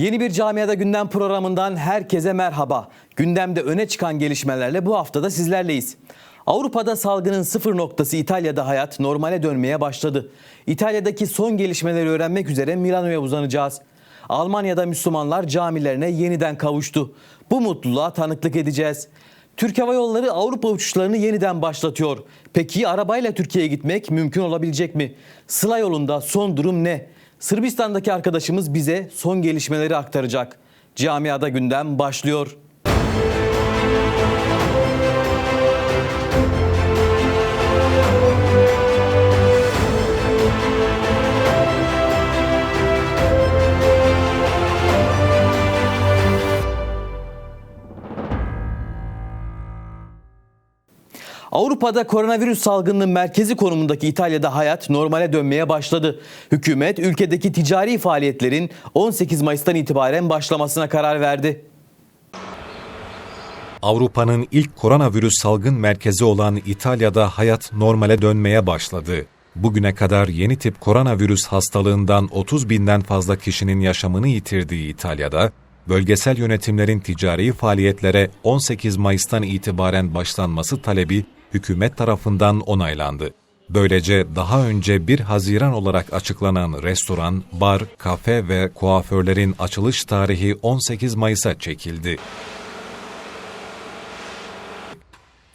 Yeni bir Camiada Gündem programından herkese merhaba. Gündemde öne çıkan gelişmelerle bu haftada sizlerleyiz. Avrupa'da salgının sıfır noktası İtalya'da hayat normale dönmeye başladı. İtalya'daki son gelişmeleri öğrenmek üzere Milano'ya uzanacağız. Almanya'da Müslümanlar camilerine yeniden kavuştu. Bu mutluluğa tanıklık edeceğiz. Türk Hava Yolları Avrupa uçuşlarını yeniden başlatıyor. Peki arabayla Türkiye'ye gitmek mümkün olabilecek mi? Sıla yolunda son durum ne? Sırbistan'daki arkadaşımız bize son gelişmeleri aktaracak. Camiada gündem başlıyor. Avrupa'da koronavirüs salgınının merkezi konumundaki İtalya'da hayat normale dönmeye başladı. Hükümet ülkedeki ticari faaliyetlerin 18 Mayıs'tan itibaren başlamasına karar verdi. Avrupa'nın ilk koronavirüs salgın merkezi olan İtalya'da hayat normale dönmeye başladı. Bugüne kadar yeni tip koronavirüs hastalığından 30 binden fazla kişinin yaşamını yitirdiği İtalya'da, bölgesel yönetimlerin ticari faaliyetlere 18 Mayıs'tan itibaren başlanması talebi hükümet tarafından onaylandı. Böylece daha önce 1 Haziran olarak açıklanan restoran, bar, kafe ve kuaförlerin açılış tarihi 18 Mayıs'a çekildi.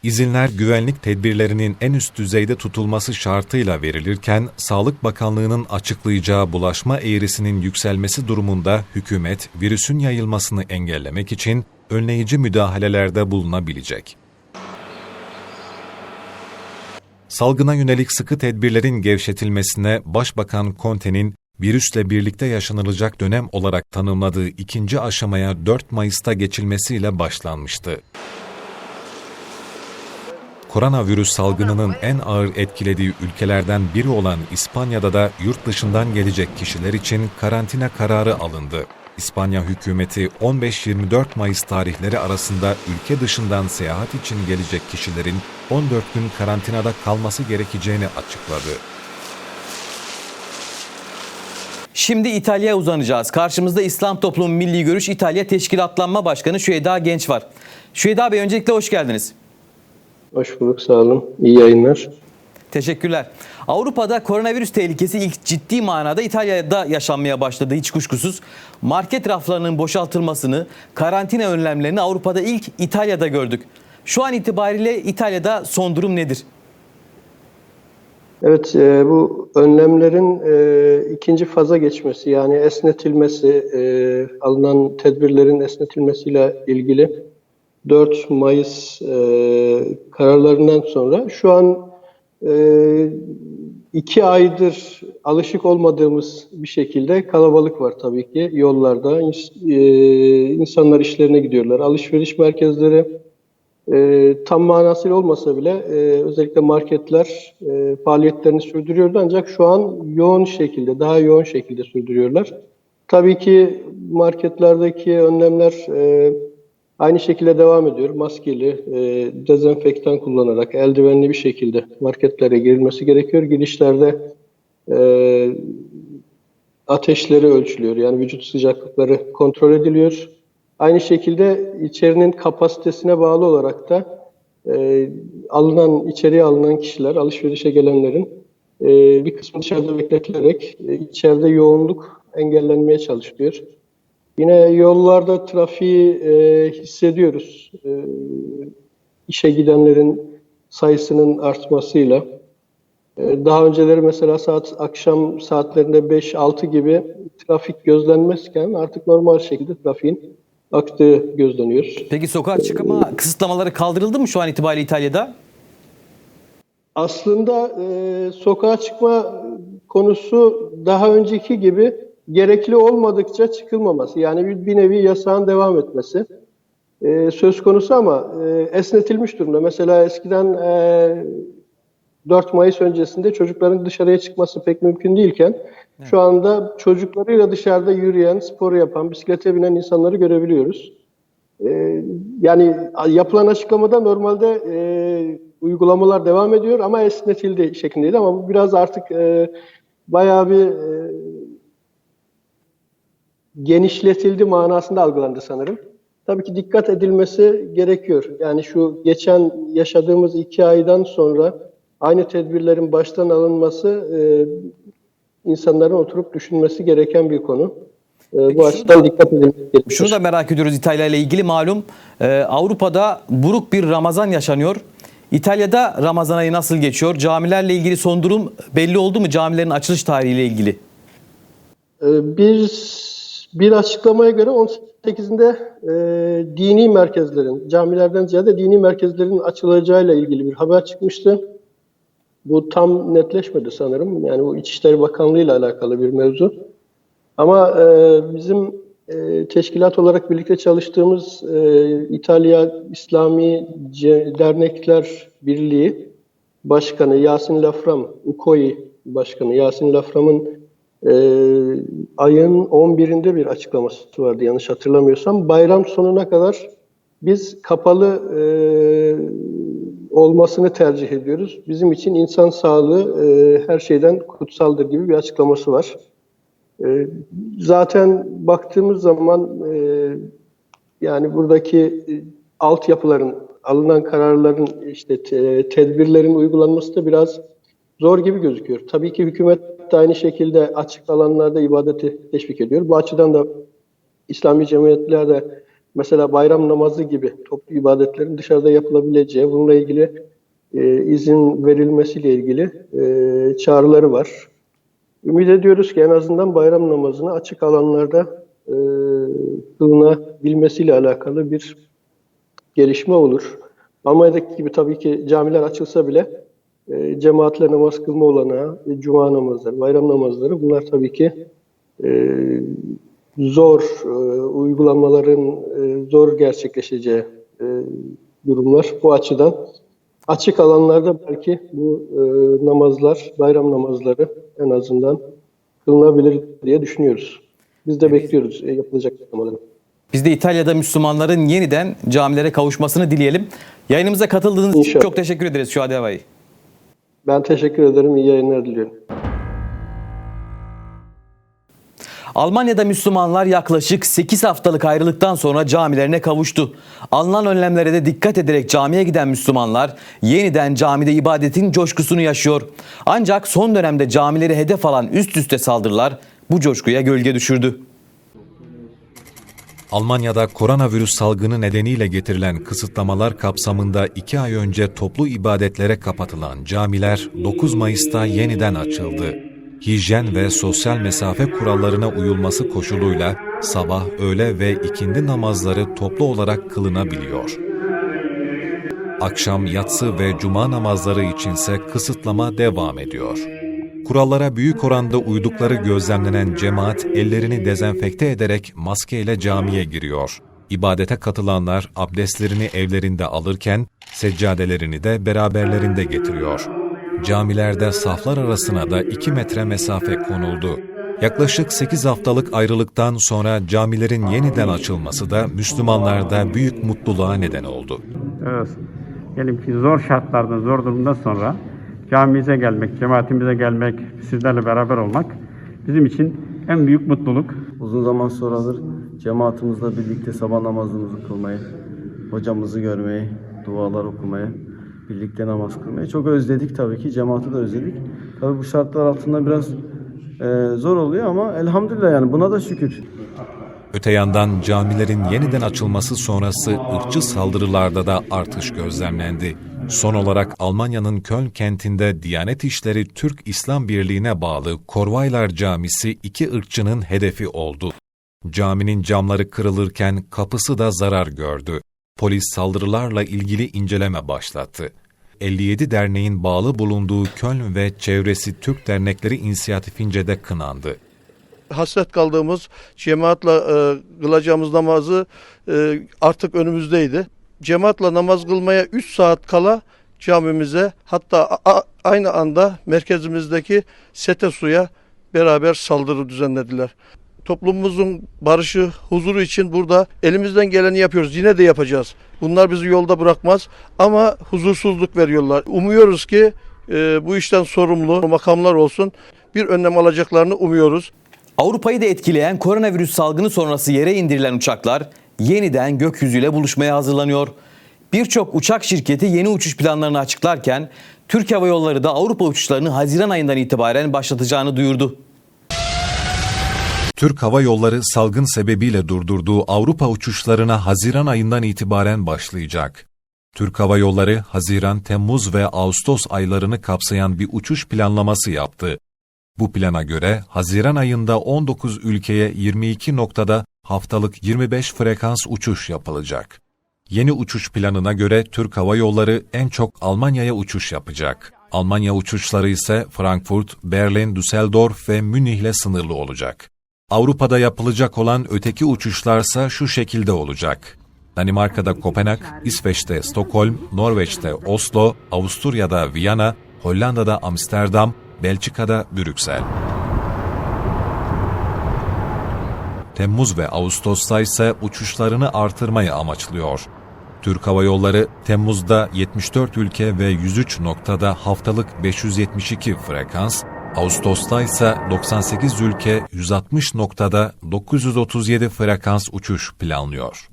İzinler güvenlik tedbirlerinin en üst düzeyde tutulması şartıyla verilirken, Sağlık Bakanlığı'nın açıklayacağı bulaşma eğrisinin yükselmesi durumunda hükümet, virüsün yayılmasını engellemek için önleyici müdahalelerde bulunabilecek. Salgına yönelik sıkı tedbirlerin gevşetilmesine Başbakan Conte'nin virüsle birlikte yaşanılacak dönem olarak tanımladığı ikinci aşamaya 4 Mayıs'ta geçilmesiyle başlanmıştı. Koronavirüs salgınının en ağır etkilediği ülkelerden biri olan İspanya'da da yurt dışından gelecek kişiler için karantina kararı alındı. İspanya hükümeti 15-24 Mayıs tarihleri arasında ülke dışından seyahat için gelecek kişilerin 14 gün karantinada kalması gerekeceğini açıkladı. Şimdi İtalya'ya uzanacağız. Karşımızda İslam Toplumu Milli Görüş İtalya Teşkilatlanma Başkanı Şüheda Genç var. Şüheda Bey öncelikle hoş geldiniz. Hoş bulduk, sağ olun. İyi yayınlar. Teşekkürler. Avrupa'da koronavirüs tehlikesi ilk ciddi manada İtalya'da yaşanmaya başladı hiç kuşkusuz. Market raflarının boşaltılmasını, karantina önlemlerini Avrupa'da ilk İtalya'da gördük. Şu an itibariyle İtalya'da son durum nedir? Evet, e, bu önlemlerin e, ikinci faza geçmesi, yani esnetilmesi, e, alınan tedbirlerin esnetilmesiyle ilgili 4 Mayıs e, kararlarından sonra şu an iki aydır alışık olmadığımız bir şekilde kalabalık var tabii ki yollarda. E, insanlar işlerine gidiyorlar. Alışveriş merkezleri e, tam manasıyla olmasa bile e, özellikle marketler e, faaliyetlerini sürdürüyordu ancak şu an yoğun şekilde, daha yoğun şekilde sürdürüyorlar. Tabii ki marketlerdeki önlemler e, aynı şekilde devam ediyor. Maskeli, e, dezenfektan kullanarak, eldivenli bir şekilde marketlere girilmesi gerekiyor. Girişlerde e, ateşleri ölçülüyor. Yani vücut sıcaklıkları kontrol ediliyor. Aynı şekilde içerinin kapasitesine bağlı olarak da e, alınan içeriye alınan kişiler, alışverişe gelenlerin e, bir kısmı dışarıda bekletilerek e, içeride yoğunluk engellenmeye çalışılıyor. Yine yollarda trafiği e, hissediyoruz. E, işe gidenlerin sayısının artmasıyla. E, daha önceleri mesela saat akşam saatlerinde 5-6 gibi trafik gözlenmezken artık normal şekilde trafiğin aktığı gözleniyor. Peki sokağa çıkma kısıtlamaları kaldırıldı mı şu an itibariyle İtalya'da? Aslında e, sokağa çıkma konusu daha önceki gibi gerekli olmadıkça çıkılmaması. Yani bir, bir nevi yasağın devam etmesi e, söz konusu ama e, esnetilmiş durumda. Mesela eskiden e, 4 Mayıs öncesinde çocukların dışarıya çıkması pek mümkün değilken şu anda çocuklarıyla dışarıda yürüyen, spor yapan, bisiklete binen insanları görebiliyoruz. E, yani yapılan açıklamada normalde e, uygulamalar devam ediyor ama esnetildi şeklindeydi ama bu biraz artık e, bayağı bir e, genişletildi manasında algılandı sanırım. Tabii ki dikkat edilmesi gerekiyor. Yani şu geçen yaşadığımız iki aydan sonra aynı tedbirlerin baştan alınması e, insanların oturup düşünmesi gereken bir konu. E, bu açıdan dikkat edilmesi gerekiyor. Şunu da merak ediyoruz İtalya ile ilgili malum e, Avrupa'da buruk bir Ramazan yaşanıyor. İtalya'da Ramazan ayı nasıl geçiyor? Camilerle ilgili son durum belli oldu mu? Camilerin açılış tarihiyle ilgili. Ee, Bir bir açıklamaya göre 18'inde e, dini merkezlerin, camilerden ziyade dini merkezlerin açılacağıyla ilgili bir haber çıkmıştı. Bu tam netleşmedi sanırım. Yani bu İçişleri Bakanlığı ile alakalı bir mevzu. Ama e, bizim e, teşkilat olarak birlikte çalıştığımız e, İtalya İslami Ce- Dernekler Birliği Başkanı Yasin Lafram, UKOİ Başkanı Yasin Lafram'ın e, ayın 11'inde bir açıklaması vardı yanlış hatırlamıyorsam. Bayram sonuna kadar biz kapalı e, olmasını tercih ediyoruz. Bizim için insan sağlığı e, her şeyden kutsaldır gibi bir açıklaması var. E, zaten baktığımız zaman e, yani buradaki e, altyapıların, alınan kararların, işte te- tedbirlerin uygulanması da biraz zor gibi gözüküyor. Tabii ki hükümet de aynı şekilde açık alanlarda ibadeti teşvik ediyor. Bu açıdan da İslami cemiyetlerde mesela bayram namazı gibi toplu ibadetlerin dışarıda yapılabileceği, bununla ilgili e, izin verilmesiyle ilgili e, çağrıları var. Ümit ediyoruz ki en azından bayram namazını açık alanlarda e, kılınabilmesiyle alakalı bir gelişme olur. Almanya'daki gibi tabii ki camiler açılsa bile e, cemaatle namaz kılma olanağı, e, cuma namazları, bayram namazları bunlar tabii ki e, zor e, uygulamaların e, zor gerçekleşeceği e, durumlar. Bu açıdan açık alanlarda belki bu e, namazlar, bayram namazları en azından kılınabilir diye düşünüyoruz. Biz de bekliyoruz e, yapılacak açıklamaları. Biz de İtalya'da Müslümanların yeniden camilere kavuşmasını dileyelim. Yayınımıza katıldığınız için İnşallah. çok teşekkür ederiz şu Bey. Ben teşekkür ederim. İyi yayınlar diliyorum. Almanya'da Müslümanlar yaklaşık 8 haftalık ayrılıktan sonra camilerine kavuştu. Alınan önlemlere de dikkat ederek camiye giden Müslümanlar yeniden camide ibadetin coşkusunu yaşıyor. Ancak son dönemde camileri hedef alan üst üste saldırılar bu coşkuya gölge düşürdü. Almanya'da koronavirüs salgını nedeniyle getirilen kısıtlamalar kapsamında iki ay önce toplu ibadetlere kapatılan camiler 9 Mayıs'ta yeniden açıldı. Hijyen ve sosyal mesafe kurallarına uyulması koşuluyla sabah, öğle ve ikindi namazları toplu olarak kılınabiliyor. Akşam, yatsı ve cuma namazları içinse kısıtlama devam ediyor. Kurallara büyük oranda uydukları gözlemlenen cemaat ellerini dezenfekte ederek maskeyle camiye giriyor. İbadete katılanlar abdestlerini evlerinde alırken seccadelerini de beraberlerinde getiriyor. Camilerde saflar arasına da 2 metre mesafe konuldu. Yaklaşık 8 haftalık ayrılıktan sonra camilerin yeniden açılması da Müslümanlarda büyük mutluluğa neden oldu. Evet. Diyelim ki zor şartlardan, zor durumdan sonra camimize gelmek, cemaatimize gelmek, sizlerle beraber olmak bizim için en büyük mutluluk. Uzun zaman sonradır cemaatimizle birlikte sabah namazımızı kılmayı, hocamızı görmeyi, dualar okumayı, birlikte namaz kılmayı çok özledik tabii ki. Cemaati de özledik. Tabii bu şartlar altında biraz e, zor oluyor ama elhamdülillah yani buna da şükür. Öte yandan camilerin yeniden açılması sonrası ırkçı saldırılarda da artış gözlemlendi. Son olarak Almanya'nın Köln kentinde Diyanet İşleri Türk İslam Birliği'ne bağlı Korvaylar Camisi iki ırkçının hedefi oldu. Caminin camları kırılırken kapısı da zarar gördü. Polis saldırılarla ilgili inceleme başlattı. 57 derneğin bağlı bulunduğu Köln ve çevresi Türk dernekleri inisiyatifince de kınandı. hasret kaldığımız cemaatle e, kılacağımız namazı e, artık önümüzdeydi. Cemaatle namaz kılmaya 3 saat kala camimize hatta aynı anda merkezimizdeki sete suya beraber saldırı düzenlediler. Toplumumuzun barışı, huzuru için burada elimizden geleni yapıyoruz. Yine de yapacağız. Bunlar bizi yolda bırakmaz ama huzursuzluk veriyorlar. Umuyoruz ki e, bu işten sorumlu makamlar olsun. Bir önlem alacaklarını umuyoruz. Avrupa'yı da etkileyen koronavirüs salgını sonrası yere indirilen uçaklar yeniden gökyüzüyle buluşmaya hazırlanıyor. Birçok uçak şirketi yeni uçuş planlarını açıklarken Türk Hava Yolları da Avrupa uçuşlarını Haziran ayından itibaren başlatacağını duyurdu. Türk Hava Yolları salgın sebebiyle durdurduğu Avrupa uçuşlarına Haziran ayından itibaren başlayacak. Türk Hava Yolları, Haziran, Temmuz ve Ağustos aylarını kapsayan bir uçuş planlaması yaptı. Bu plana göre Haziran ayında 19 ülkeye 22 noktada haftalık 25 frekans uçuş yapılacak. Yeni uçuş planına göre Türk Hava Yolları en çok Almanya'ya uçuş yapacak. Almanya uçuşları ise Frankfurt, Berlin, Düsseldorf ve Münih ile sınırlı olacak. Avrupa'da yapılacak olan öteki uçuşlarsa şu şekilde olacak. Danimarka'da Kopenhag, İsveç'te Stockholm, Norveç'te Oslo, Avusturya'da Viyana, Hollanda'da Amsterdam, Belçika'da Brüksel. Temmuz ve Ağustos'ta ise uçuşlarını artırmayı amaçlıyor. Türk Hava Yolları Temmuz'da 74 ülke ve 103 noktada haftalık 572 frekans, Ağustos'ta ise 98 ülke 160 noktada 937 frekans uçuş planlıyor.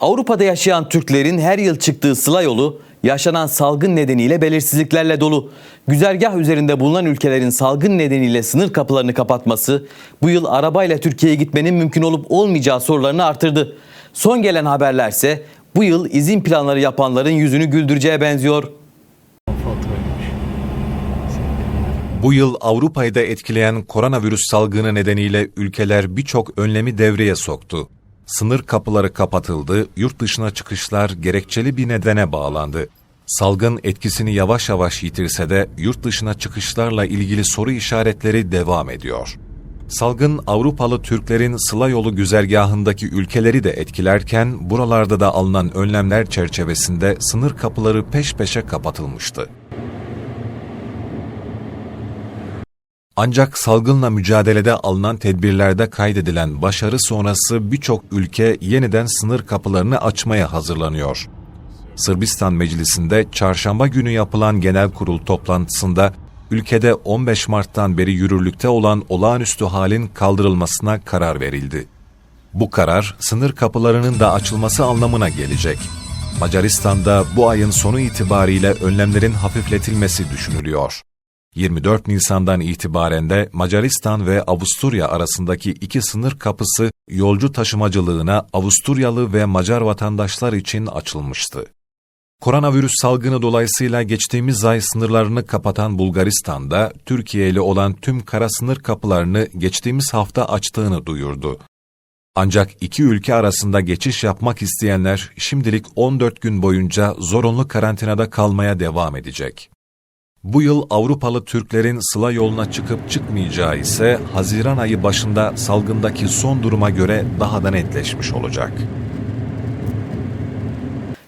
Avrupa'da yaşayan Türklerin her yıl çıktığı Sıla yolu yaşanan salgın nedeniyle belirsizliklerle dolu. Güzergah üzerinde bulunan ülkelerin salgın nedeniyle sınır kapılarını kapatması bu yıl arabayla Türkiye'ye gitmenin mümkün olup olmayacağı sorularını artırdı. Son gelen haberlerse bu yıl izin planları yapanların yüzünü güldüreceğe benziyor. Bu yıl Avrupa'yı da etkileyen koronavirüs salgını nedeniyle ülkeler birçok önlemi devreye soktu. Sınır kapıları kapatıldı, yurt dışına çıkışlar gerekçeli bir nedene bağlandı. Salgın etkisini yavaş yavaş yitirse de yurt dışına çıkışlarla ilgili soru işaretleri devam ediyor. Salgın Avrupalı Türklerin Sıla yolu güzergahındaki ülkeleri de etkilerken buralarda da alınan önlemler çerçevesinde sınır kapıları peş peşe kapatılmıştı. Ancak salgınla mücadelede alınan tedbirlerde kaydedilen başarı sonrası birçok ülke yeniden sınır kapılarını açmaya hazırlanıyor. Sırbistan Meclisi'nde çarşamba günü yapılan genel kurul toplantısında ülkede 15 Mart'tan beri yürürlükte olan olağanüstü halin kaldırılmasına karar verildi. Bu karar sınır kapılarının da açılması anlamına gelecek. Macaristan'da bu ayın sonu itibariyle önlemlerin hafifletilmesi düşünülüyor. 24 Nisan'dan itibaren de Macaristan ve Avusturya arasındaki iki sınır kapısı yolcu taşımacılığına Avusturyalı ve Macar vatandaşlar için açılmıştı. Koronavirüs salgını dolayısıyla geçtiğimiz ay sınırlarını kapatan Bulgaristan'da Türkiye ile olan tüm kara sınır kapılarını geçtiğimiz hafta açtığını duyurdu. Ancak iki ülke arasında geçiş yapmak isteyenler şimdilik 14 gün boyunca zorunlu karantinada kalmaya devam edecek. Bu yıl Avrupalı Türklerin Sıla yoluna çıkıp çıkmayacağı ise Haziran ayı başında salgındaki son duruma göre daha da netleşmiş olacak.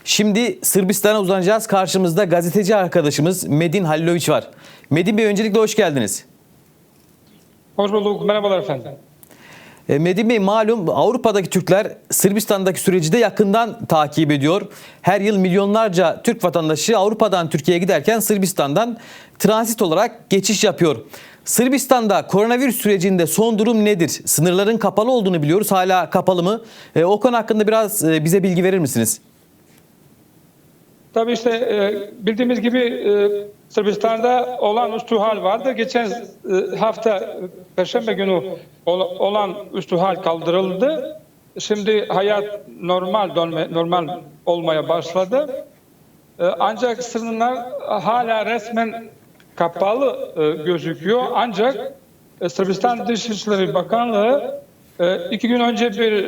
Şimdi Sırbistan'a uzanacağız. Karşımızda gazeteci arkadaşımız Medin Haliloviç var. Medin Bey öncelikle hoş geldiniz. Hoş bulduk. Merhabalar efendim. E, Medin Bey malum Avrupa'daki Türkler Sırbistan'daki süreci de yakından takip ediyor. Her yıl milyonlarca Türk vatandaşı Avrupa'dan Türkiye'ye giderken Sırbistan'dan transit olarak geçiş yapıyor. Sırbistan'da koronavirüs sürecinde son durum nedir? Sınırların kapalı olduğunu biliyoruz. Hala kapalı mı? E, o konu hakkında biraz e, bize bilgi verir misiniz? Tabii işte e, bildiğimiz gibi e, Sırbistan'da olan üstü hal vardı. Geçen e, hafta Perşembe günü ol- olan üstü hal kaldırıldı. Şimdi hayat normal dönme, normal olmaya başladı. E, ancak sınırlar hala resmen kapalı e, gözüküyor. Ancak Sırbistan Dışişleri Bakanlığı iki gün önce bir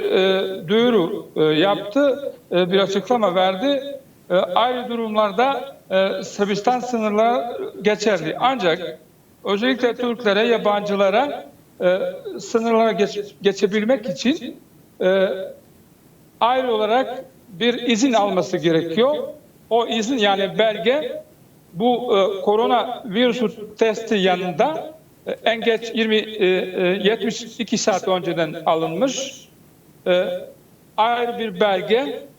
duyuru yaptı, bir açıklama verdi. E, ayrı durumlarda e, Sırbistan sınırları geçerli. Ancak özellikle Türklere, yabancılara e, sınırlara geç- geçebilmek için e, ayrı olarak bir izin alması gerekiyor. O izin yani belge bu e, korona virüsü testi yanında e, en geç 20 e, e, 72 saat önceden alınmış e, ayrı bir belge e,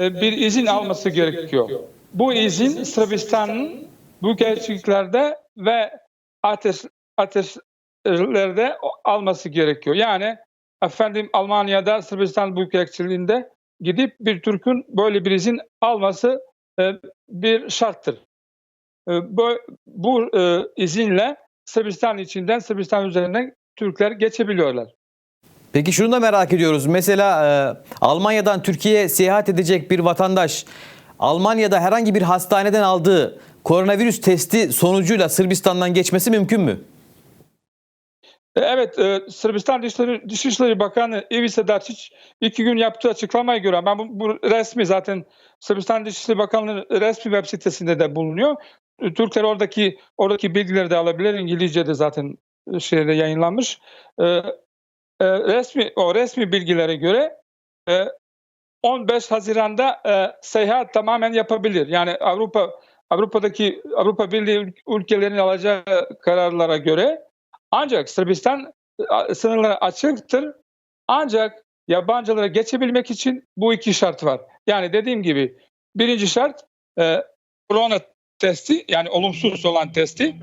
bir izin alması gerekiyor. Bu izin Sırbistan'ın bu gerçeklerde ve ateş, ateş tedbirlerde alması gerekiyor. Yani efendim Almanya'da Sırbistan Büyükelçiliğinde gidip bir Türk'ün böyle bir izin alması e, bir şarttır. E, bu bu e, izinle Sırbistan içinden Sırbistan üzerinden Türkler geçebiliyorlar. Peki şunu da merak ediyoruz. Mesela e, Almanya'dan Türkiye'ye seyahat edecek bir vatandaş Almanya'da herhangi bir hastaneden aldığı koronavirüs testi sonucuyla Sırbistan'dan geçmesi mümkün mü? E, Evet, e, Sırbistan Dışişleri, Dışişleri Bakanı Ivica Dačić iki gün yaptığı açıklamaya göre, ben bu, bu resmi zaten Sırbistan Dışişleri Bakanlığı resmi web sitesinde de bulunuyor. E, Türkler oradaki oradaki bilgileri de alabilir. İngilizce de zaten e, şeyde yayınlanmış. E, e, resmi o resmi bilgilere göre e, 15 Haziran'da e, seyahat tamamen yapabilir. Yani Avrupa Avrupa'daki Avrupa Birliği ülkelerinin alacağı kararlara göre ancak Sırbistan e, sınırları açıktır. Ancak yabancılara geçebilmek için bu iki şart var. Yani dediğim gibi birinci şart e, korona testi yani olumsuz olan testi.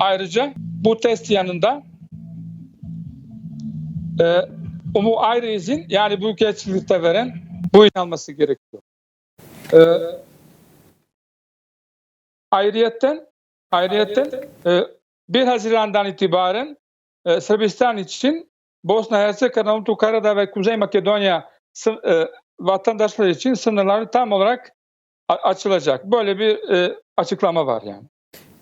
Ayrıca bu test yanında e, umu ayrı izin yani bu ülkecilikte veren bu izin alması gerekiyor. E, ayrıyetten ayrıyetten e, 1 Haziran'dan itibaren e, Sırbistan için Bosna Hersek, Arnavutluk, Karadağ ve Kuzey Makedonya e, vatandaşları için sınırları tam olarak açılacak. Böyle bir e, açıklama var yani.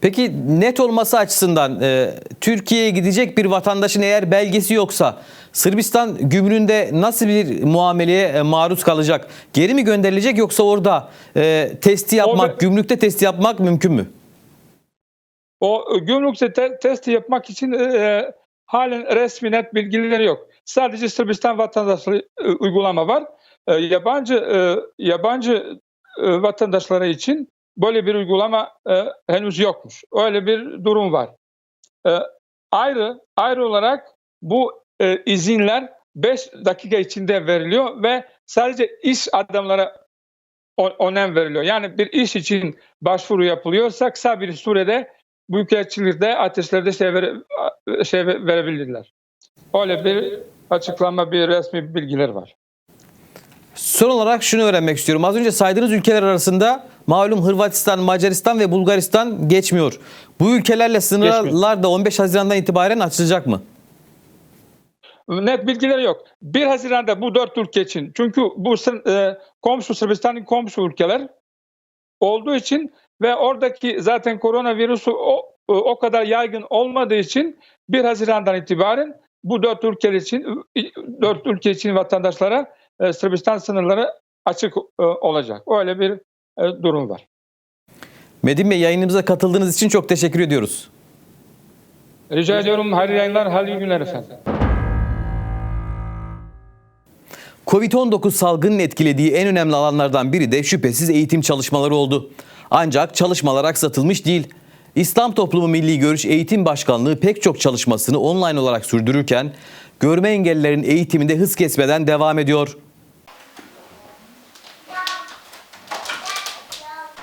Peki net olması açısından e, Türkiye'ye gidecek bir vatandaşın eğer belgesi yoksa Sırbistan gümrüğünde nasıl bir muameleye e, maruz kalacak? Geri mi gönderilecek yoksa orada e, testi yapmak, Orada- gümrükte testi yapmak mümkün mü? O e, gümrükte te- testi yapmak için e, e, halen resmi net bilgileri yok. Sadece Sırbistan vatandaşları e, uygulama var. E, yabancı e, yabancı e, vatandaşları için böyle bir uygulama e, henüz yokmuş. Öyle bir durum var. E, ayrı ayrı olarak bu e, izinler 5 dakika içinde veriliyor ve sadece iş adamlara önem veriliyor. Yani bir iş için başvuru yapılıyorsa kısa bir sürede büyükelçilikte ateşlerde şey, vere, şey verebilirler. Öyle bir açıklama, bir resmi bilgiler var. Son olarak şunu öğrenmek istiyorum. Az önce saydığınız ülkeler arasında malum Hırvatistan, Macaristan ve Bulgaristan geçmiyor. Bu ülkelerle sınırlar da 15 Haziran'dan itibaren açılacak mı? Net bilgiler yok. 1 Haziran'da bu dört ülke için çünkü bu e, komşu Sırbistan'ın komşu ülkeler olduğu için ve oradaki zaten koronavirüsü o, o kadar yaygın olmadığı için 1 Haziran'dan itibaren bu dört ülke için dört ülke için vatandaşlara e, Sırbistan sınırları açık e, olacak. Öyle bir e, durum var. Metin Bey yayınımıza katıldığınız için çok teşekkür ediyoruz. Rica ediyorum. Hayırlı yayınlar, hayırlı günler efendim. Covid-19 salgının etkilediği en önemli alanlardan biri de şüphesiz eğitim çalışmaları oldu. Ancak çalışmalar aksatılmış değil. İslam Toplumu Milli Görüş Eğitim Başkanlığı pek çok çalışmasını online olarak sürdürürken görme engellilerin eğitiminde hız kesmeden devam ediyor.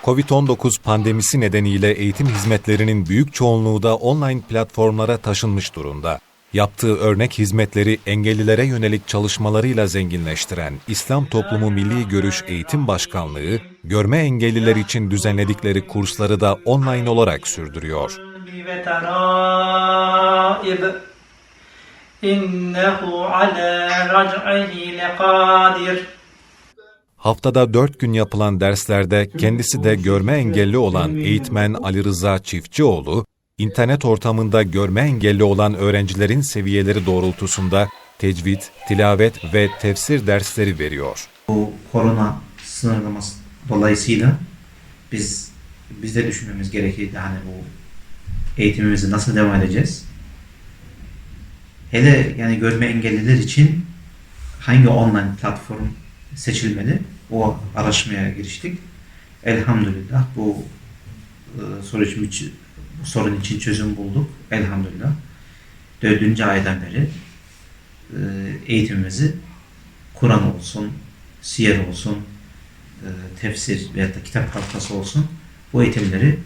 Covid-19 pandemisi nedeniyle eğitim hizmetlerinin büyük çoğunluğu da online platformlara taşınmış durumda. Yaptığı örnek hizmetleri engellilere yönelik çalışmalarıyla zenginleştiren İslam Toplumu Milli Görüş Eğitim Başkanlığı, görme engelliler için düzenledikleri kursları da online olarak sürdürüyor. İnnehu ala rac'ihi lekadir Haftada 4 gün yapılan derslerde kendisi de görme engelli olan eğitmen Ali Rıza Çiftçioğlu, internet ortamında görme engelli olan öğrencilerin seviyeleri doğrultusunda tecvid, tilavet ve tefsir dersleri veriyor. bu korona sınırlaması dolayısıyla biz biz de düşünmemiz gerekirdi hani bu eğitimimizi nasıl devam edeceğiz? Hele yani görme engelliler için hangi online platform seçilmeli? O araştırmaya giriştik. Elhamdülillah bu e, soru için, bu sorun için çözüm bulduk. Elhamdülillah. Dördüncü aydan beri e, eğitimimizi Kur'an olsun, siyer olsun, e, tefsir veya da kitap halkası olsun bu eğitimleri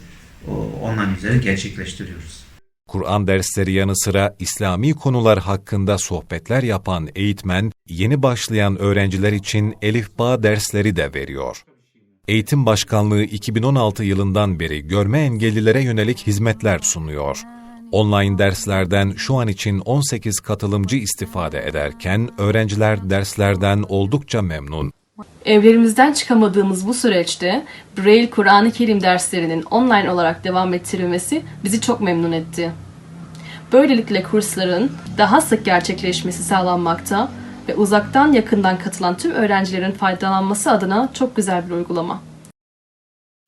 o, online üzere gerçekleştiriyoruz. Kur'an dersleri yanı sıra İslami konular hakkında sohbetler yapan eğitmen, yeni başlayan öğrenciler için elifba dersleri de veriyor. Eğitim Başkanlığı 2016 yılından beri görme engellilere yönelik hizmetler sunuyor. Online derslerden şu an için 18 katılımcı istifade ederken öğrenciler derslerden oldukça memnun. Evlerimizden çıkamadığımız bu süreçte Braille Kur'an-ı Kerim derslerinin online olarak devam ettirilmesi bizi çok memnun etti. Böylelikle kursların daha sık gerçekleşmesi sağlanmakta ve uzaktan yakından katılan tüm öğrencilerin faydalanması adına çok güzel bir uygulama.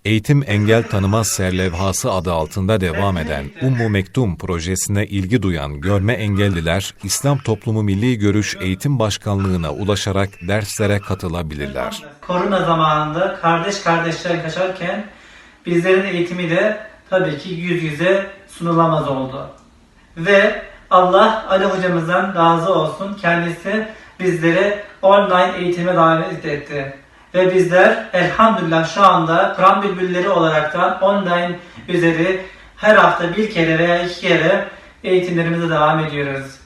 Eğitim Engel Tanımaz Serlevhası adı altında devam eden Ummu Mektum projesine ilgi duyan görme engelliler, İslam Toplumu Milli Görüş Eğitim Başkanlığı'na ulaşarak derslere katılabilirler. Korona zamanında kardeş kardeşler kaçarken bizlerin eğitimi de tabii ki yüz yüze sunulamaz oldu. Ve Allah Ali hocamızdan razı olsun kendisi bizleri online eğitime davet etti. Ve bizler elhamdülillah şu anda Kur'an bülbülleri olaraktan online üzeri her hafta bir kere veya iki kere eğitimlerimize devam ediyoruz.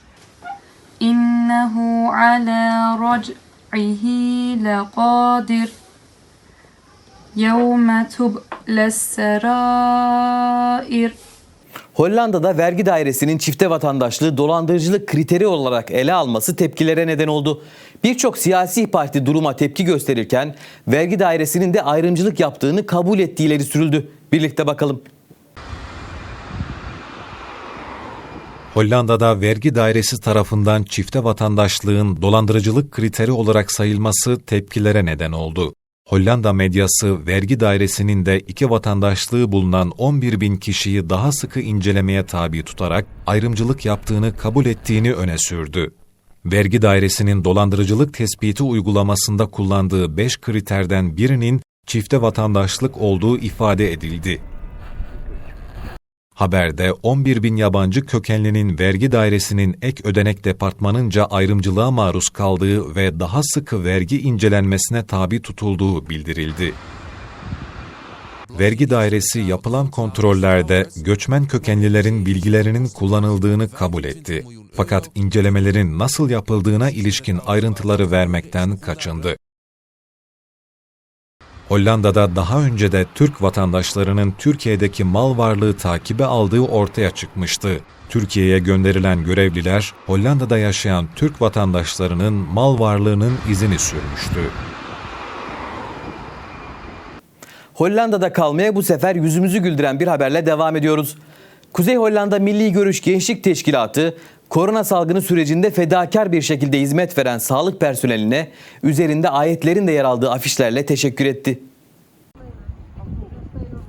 İnnehu ala rac'ihi laqadir yevme tub'les serair Hollanda'da vergi dairesinin çifte vatandaşlığı dolandırıcılık kriteri olarak ele alması tepkilere neden oldu. Birçok siyasi parti duruma tepki gösterirken vergi dairesinin de ayrımcılık yaptığını kabul ettiği sürüldü. Birlikte bakalım. Hollanda'da vergi dairesi tarafından çifte vatandaşlığın dolandırıcılık kriteri olarak sayılması tepkilere neden oldu. Hollanda medyası vergi dairesinin de iki vatandaşlığı bulunan 11 bin kişiyi daha sıkı incelemeye tabi tutarak ayrımcılık yaptığını kabul ettiğini öne sürdü. Vergi dairesinin dolandırıcılık tespiti uygulamasında kullandığı 5 kriterden birinin çifte vatandaşlık olduğu ifade edildi. Haberde 11 bin yabancı kökenlinin vergi dairesinin ek ödenek departmanınca ayrımcılığa maruz kaldığı ve daha sıkı vergi incelenmesine tabi tutulduğu bildirildi. Vergi dairesi yapılan kontrollerde göçmen kökenlilerin bilgilerinin kullanıldığını kabul etti. Fakat incelemelerin nasıl yapıldığına ilişkin ayrıntıları vermekten kaçındı. Hollanda'da daha önce de Türk vatandaşlarının Türkiye'deki mal varlığı takibe aldığı ortaya çıkmıştı. Türkiye'ye gönderilen görevliler Hollanda'da yaşayan Türk vatandaşlarının mal varlığının izini sürmüştü. Hollanda'da kalmaya bu sefer yüzümüzü güldüren bir haberle devam ediyoruz. Kuzey Hollanda Milli Görüş Gençlik Teşkilatı korona salgını sürecinde fedakar bir şekilde hizmet veren sağlık personeline üzerinde ayetlerin de yer aldığı afişlerle teşekkür etti.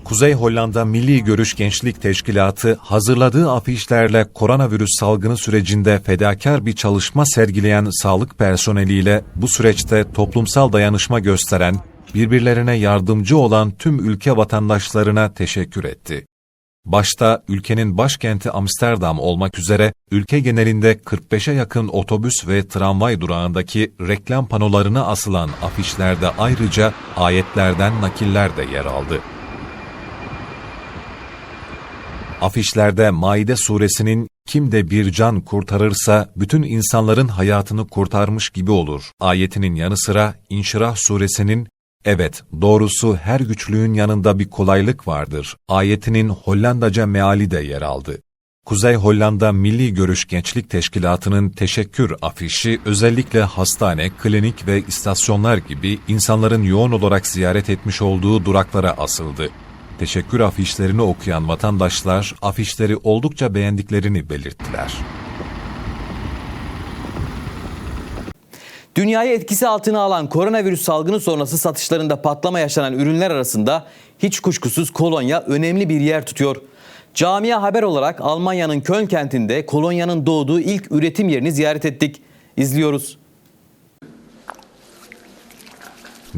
Kuzey Hollanda Milli Görüş Gençlik Teşkilatı hazırladığı afişlerle koronavirüs salgını sürecinde fedakar bir çalışma sergileyen sağlık personeliyle bu süreçte toplumsal dayanışma gösteren, birbirlerine yardımcı olan tüm ülke vatandaşlarına teşekkür etti. Başta ülkenin başkenti Amsterdam olmak üzere ülke genelinde 45'e yakın otobüs ve tramvay durağındaki reklam panolarına asılan afişlerde ayrıca ayetlerden nakiller de yer aldı. Afişlerde Maide suresinin kim de bir can kurtarırsa bütün insanların hayatını kurtarmış gibi olur. Ayetinin yanı sıra İnşirah suresinin Evet, doğrusu her güçlüğün yanında bir kolaylık vardır. Ayetinin Hollandaca meali de yer aldı. Kuzey Hollanda Milli Görüş Gençlik Teşkilatı'nın teşekkür afişi özellikle hastane, klinik ve istasyonlar gibi insanların yoğun olarak ziyaret etmiş olduğu duraklara asıldı. Teşekkür afişlerini okuyan vatandaşlar afişleri oldukça beğendiklerini belirttiler. Dünyayı etkisi altına alan koronavirüs salgını sonrası satışlarında patlama yaşanan ürünler arasında hiç kuşkusuz kolonya önemli bir yer tutuyor. Camia haber olarak Almanya'nın Köln kentinde kolonyanın doğduğu ilk üretim yerini ziyaret ettik. İzliyoruz.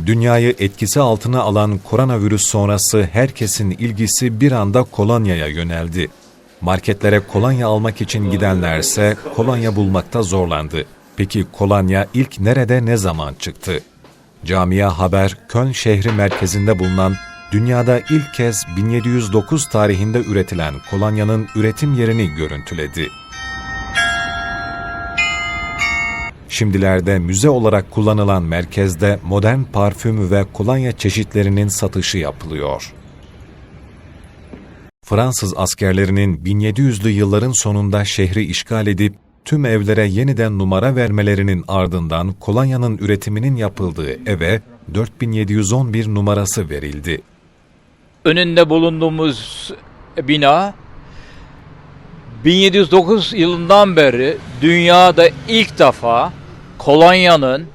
Dünyayı etkisi altına alan koronavirüs sonrası herkesin ilgisi bir anda kolonyaya yöneldi. Marketlere kolonya almak için gidenlerse kolonya bulmakta zorlandı. Peki kolonya ilk nerede ne zaman çıktı? Camia Haber, Köln şehri merkezinde bulunan dünyada ilk kez 1709 tarihinde üretilen kolonyanın üretim yerini görüntüledi. Şimdilerde müze olarak kullanılan merkezde modern parfüm ve kolonya çeşitlerinin satışı yapılıyor. Fransız askerlerinin 1700'lü yılların sonunda şehri işgal edip tüm evlere yeniden numara vermelerinin ardından kolonyanın üretiminin yapıldığı eve 4711 numarası verildi. önünde bulunduğumuz bina 1709 yılından beri dünyada ilk defa kolonyanın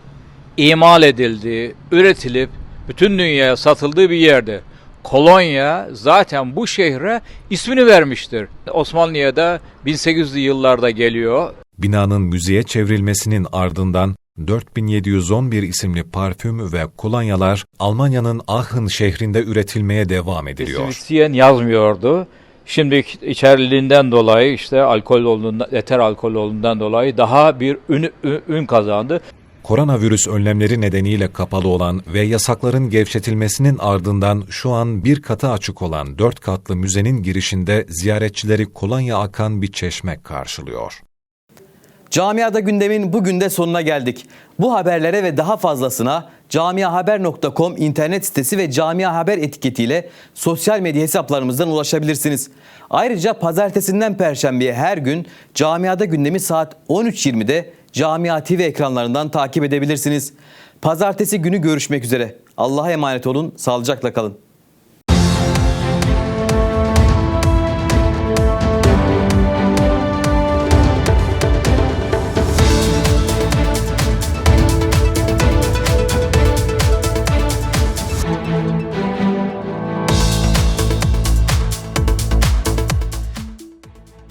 imal edildiği, üretilip bütün dünyaya satıldığı bir yerdi. Kolonya zaten bu şehre ismini vermiştir. Osmanlı'ya da 1800'lü yıllarda geliyor. Binanın müzeye çevrilmesinin ardından 4711 isimli parfüm ve kolonyalar Almanya'nın Aachen şehrinde üretilmeye devam ediliyor. Müzisyen yazmıyordu. Şimdi içeriliğinden dolayı işte alkol olduğundan, eter alkol olduğundan dolayı daha bir ün, ün- ün kazandı. Koronavirüs önlemleri nedeniyle kapalı olan ve yasakların gevşetilmesinin ardından şu an bir katı açık olan dört katlı müzenin girişinde ziyaretçileri kolonya akan bir çeşme karşılıyor. Camiada gündemin bugün de sonuna geldik. Bu haberlere ve daha fazlasına camiahaber.com internet sitesi ve Camia Haber etiketiyle sosyal medya hesaplarımızdan ulaşabilirsiniz. Ayrıca pazartesinden perşembeye her gün Camiada gündemi saat 13.20'de Camia TV ekranlarından takip edebilirsiniz. Pazartesi günü görüşmek üzere. Allah'a emanet olun, sağlıcakla kalın.